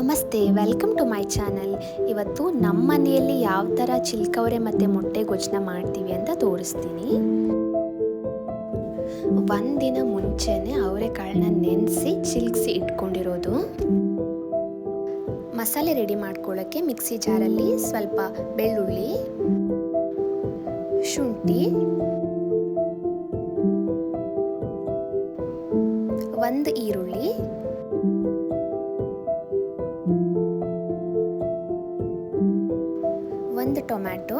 ನಮಸ್ತೆ welcome to my channel ಇವತ್ತು ನಮ್ಮ ಮನೆಯಲ್ಲಿ ಯಾವ ಥರ ಚಿಲ್ಕವರೆ ಮತ್ತು ಮೊಟ್ಟೆ ಗೊಜ್ಜನ ಮಾಡ್ತೀವಿ ಅಂತ ತೋರಿಸ್ತೀನಿ. ಒಂದಿನ ಮುಂಚೆನೇ ಅವರೆಕಾಳನ್ನ ನೆನೆಸಿ ಚಿಲ್ಕಿಸಿ ಇಟ್ಕೊಂಡಿರೋದು. ಮಸಾಲೆ ರೆಡಿ ಮಾಡ್ಕೊಳ್ಳೋಕ್ಕೆ ಮಿಕ್ಸಿ ಜಾರಲ್ಲಿ ಸ್ವಲ್ಪ ಬೆಳ್ಳುಳ್ಳಿ, ಶುಂಠಿ, ಒಂದು ಈರುಳ್ಳಿ ಒಂದು ಟೊಮ್ಯಾಟೊ.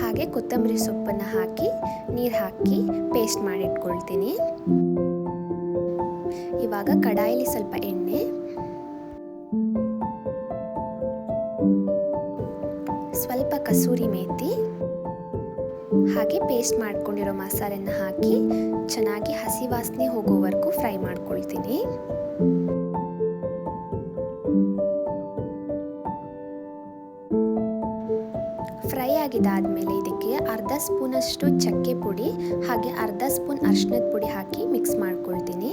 ಹಾಗೆ ಕೊತ್ತಂಬರಿ ಸೊಪ್ಪನ್ನು ಹಾಕಿ, ನೀರು ಹಾಕಿ ಪೇಸ್ಟ್ ಮಾಡಿಟ್ಕೊಳ್ತೀನಿ. ಇವಾಗ ಕಡಾಯಲ್ಲಿ ಸ್ವಲ್ಪ ಎಣ್ಣೆ. ಸ್ವಲ್ಪ ಕಸೂರಿ ಮೇಥಿ ಹಾಗೆ ಪೇಸ್ಟ್ ಮಾಡ್ಕೊಂಡಿರೋ ಮಸಾಲೆನ ಹಾಕಿ ಚೆನ್ನಾಗಿ ಹಸಿ ವಾಸನೆ ಹೋಗೋವರೆಗೂ ಫ್ರೈ ಮಾಡ್ಕೊಳ್ತೀನಿ. ಫ್ರೈ ಆಗಿದಾದ್ಮೇಲೆ ಇದಕ್ಕೆ ಅರ್ಧ ಸ್ಪೂನಷ್ಟು ಚಕ್ಕೆ ಪುಡಿ ಹಾಗೆ ಅರ್ಧ ಸ್ಪೂನ್ ಅರ್ಶಿನದ ಪುಡಿ ಹಾಕಿ ಮಿಕ್ಸ್ ಮಾಡ್ಕೊಳ್ತೀನಿ.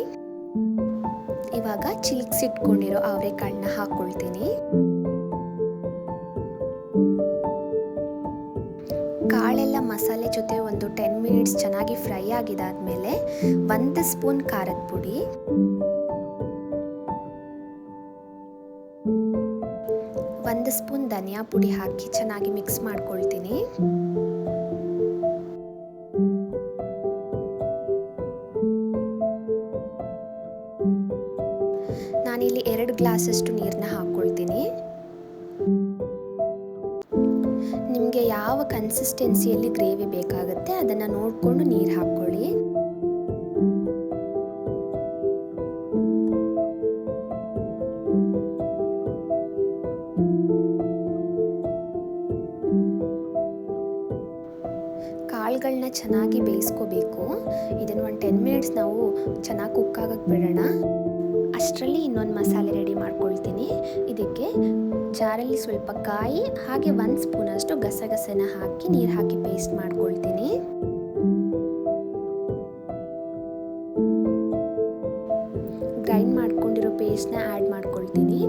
ಇವಾಗ ಚಿಲ್ಕ್ಸಿಟ್ಕೊಂಡಿರೋ ಅವರೆಕಾಳನ್ನ ಹಾಕ್ಕೊಳ್ತೀನಿ ಕಾಳೆಲ್ಲ ಮಸಾಲೆ ಜೊತೆ ಒಂದು ಟೆನ್ ಮಿನಿಟ್ಸ್ ಚೆನ್ನಾಗಿ ಫ್ರೈ ಆಗಿದಾದ್ಮೇಲೆ ಒಂದು ಸ್ಪೂನ್ ಖಾರದ ಪುಡಿ. ಒಂದು ಸ್ಪೂನ್ ಧನಿಯಾ ಪುಡಿ ಹಾಕಿ ಚೆನ್ನಾಗಿ ಮಿಕ್ಸ್ ಮಾಡ್ಕೊಳ್ತೀನಿ. ನಾನಿಲ್ಲಿ ಎರಡು ಗ್ಲಾಸಷ್ಟು ನೀರನ್ನ ಹಾಕ್ಕೊಳ್ತೀನಿ. ಕನ್ಸಿಸ್ಟೆನ್ಸಿಯಲ್ಲಿ ಗ್ರೇವಿ ಬೇಕಾಗುತ್ತೆ, ಅದನ್ನು ನೋಡಿಕೊಂಡು ನೀರು ಹಾಕ್ಕೊಳ್ಳಿ ಕಾಳುಗಳನ್ನ ಚೆನ್ನಾಗಿ ಬೇಯಿಸ್ಕೋಬೇಕು. ಇದನ್ನು ಒಂದು ಟೆನ್ ಮಿನಿಟ್ಸ್ ನಾವು ಚೆನ್ನಾಗಿ ಕುಕ್ ಆಗಕ್ಕೆ ಬಿಡೋಣ. ಅಷ್ಟರಲ್ಲಿ ಇನ್ನೊಂದು ಮಸಾಲೆ ರೆಡಿ ಮಾಡ್ಕೊಳ್ತೀನಿ. ಇದಕ್ಕೆ ಜಾರಲ್ಲಿ ಸ್ವಲ್ಪ ಕಾಯಿ, ಹಾಗೆ ಒಂದು ಸ್ಪೂನಷ್ಟು ಗಸಗಸೆನ ಹಾಕಿ ನೀರು ಹಾಕಿ ಪೇಸ್ಟ್ ಮಾಡ್ಕೊಳ್ತೀನಿ. ಗ್ರೈಂಡ್ ಮಾಡ್ಕೊಂಡಿರೋ ಪೇಸ್ಟ್ನ ಆ್ಯಡ್ ಮಾಡ್ಕೊಳ್ತೀನಿ.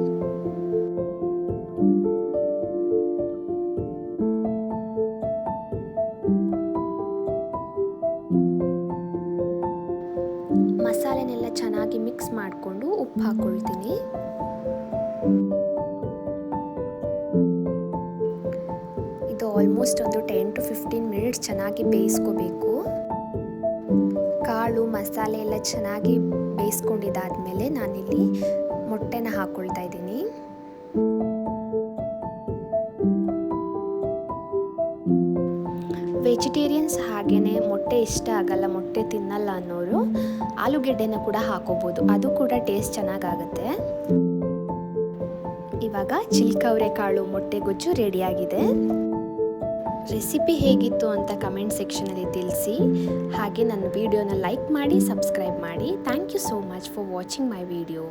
ಮಸಾಲೆನೆಲ್ಲ ಚೆನ್ನಾಗಿ ಮಿಕ್ಸ್ ಮಾಡಿಕೊಂಡು ಉಪ್ಪು ಹಾಕ್ಕೊಳ್ತೀನಿ ಆಲ್ಮೋಸ್ಟ್ ಒಂದು ಟೆನ್ ಟು ಫಿಫ್ಟೀನ್ ಮಿನಿಟ್ಸ್ ಚೆನ್ನಾಗಿ ಬೇಯಿಸ್ಕೋಬೇಕು. ಕಾಳು, ಮಸಾಲೆ ಎಲ್ಲ ಚೆನ್ನಾಗಿ ಬೇಯಿಸ್ಕೊಂಡಿದ್ದಾದಮೇಲೆ ನಾನಿಲ್ಲಿ ಮೊಟ್ಟೆನ ಹಾಕ್ಕೊಳ್ತಾ ಇದ್ದೀನಿ. ವೆಜಿಟೇರಿಯನ್ಸ್ ಹಾಗೆಯೇ ಮೊಟ್ಟೆ ಇಷ್ಟ ಆಗಲ್ಲ, ಮೊಟ್ಟೆ ತಿನ್ನಲ್ಲ ಅನ್ನೋರು ಆಲೂಗೆಡ್ಡೆನ ಕೂಡ ಹಾಕೋಬೋದು. ಅದು ಕೂಡ ಟೇಸ್ಟ್ ಚೆನ್ನಾಗಾಗುತ್ತೆ. ಇವಾಗ ಚಿಲ್ಕವರೆ ಕಾಳು, ಮೊಟ್ಟೆ ಗೊಜ್ಜು ರೆಡಿಯಾಗಿದೆ ರೆಸಿಪಿ ಹೇಗಿತ್ತು ಅಂತ ಕಮೆಂಟ್ ಸೆಕ್ಷನಲ್ಲಿ ತಿಳಿಸಿ. ಹಾಗೆ ನನ್ನ ವಿಡಿಯೋನ ಲೈಕ್ ಮಾಡಿ, ಸಬ್ಸ್ಕ್ರೈಬ್ ಮಾಡಿ. Thank you so much for watching my video.